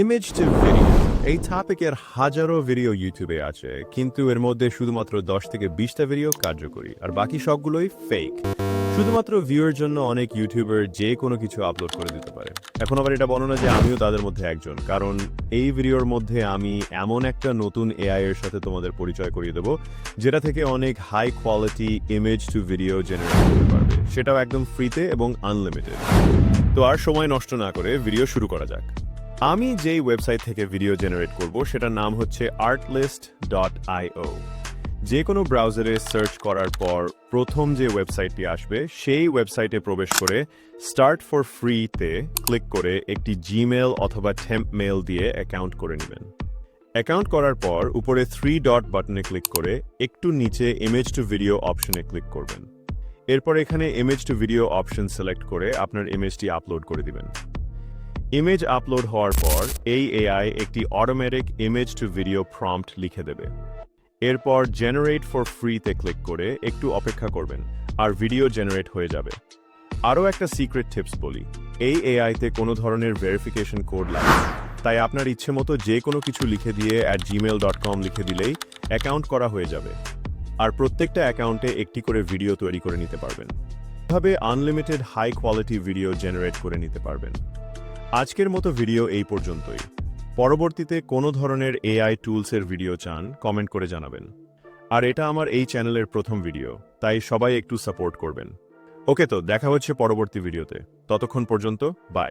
Image to video এই টপিকের হাজারো ভিডিও ইউটিউবে আছে, কিন্তু এর মধ্যে শুধুমাত্র দশ থেকে বিশটা ভিডিও কার্যকরী, আর বাকি সবগুলোই ফেক শুধুমাত্র ভিউয়ের জন্য অনেক ইউটিউবার যে কোনো কিছু আপলোড করে দিতে পারে। এখন আবার এটা বলো না যে আমিও তাদের মধ্যে একজন, কারণ এই ভিডিওর মধ্যে আমি এমন একটা নতুন এআই এর সাথে তোমাদের পরিচয় করিয়ে দেবো, যেটা থেকে অনেক high quality image to video generate করতে পারবে। সেটাও একদম ফ্রিতে এবং আনলিমিটেড তো আর সময় নষ্ট না করে ভিডিও শুরু করা যাক। আমি যেই ওয়েবসাইট থেকে ভিডিও জেনারেট করব, সেটার নাম হচ্ছে আর্টলিস্ট ডট আইও যে কোনো ব্রাউজারে সার্চ করার পর প্রথম যে ওয়েবসাইটটি আসবে, সেই ওয়েবসাইটে প্রবেশ করে স্টার্ট ফর ফ্রিতে ক্লিক করে একটি জিমেল অথবা টেম্প মেল দিয়ে অ্যাকাউন্ট করে নেবেন। অ্যাকাউন্ট করার পর উপরে থ্রি ডট বাটনে ক্লিক করে একটু নিচে ইমেজ টু ভিডিও অপশনে ক্লিক করবেন। এরপর এখানে image to video option select করে আপনার ইমেজটি আপলোড করে দিবেন। ইমেজ আপলোড হওয়ার পর, এই এআই একটি automatic image to video prompt লিখে দেবে। এরপর জেনারেট ফর ফ্রিতে ক্লিক করে একটু অপেক্ষা করবেন, আর ভিডিও জেনারেট হয়ে যাবে। আরও একটা সিক্রেট টিপস বলি, এই এআইতে কোনো ধরনের ভেরিফিকেশন কোড লাগে তাই আপনার ইচ্ছে মতো যে কোনো কিছু লিখে দিয়ে অ্যাট জিমেল ডট কম লিখে দিলেই অ্যাকাউন্ট করা হয়ে যাবে। আর প্রত্যেকটা অ্যাকাউন্টে একটি করে ভিডিও তৈরি করে নিতে পারবেন। এভাবে unlimited high quality video generate করে নিতে পারবেন। আজকের মতো ভিডিও এই পর্যন্তই। পরবর্তীতে কোনো ধরনের এআই টুলসের ভিডিও চান, কমেন্ট করে জানাবেন। আর এটা আমার এই চ্যানেলের প্রথম ভিডিও, তাই সবাই একটু সাপোর্ট করবেন। ওকে তো, দেখা হচ্ছে পরবর্তী ভিডিওতে। ততক্ষণ পর্যন্ত বাই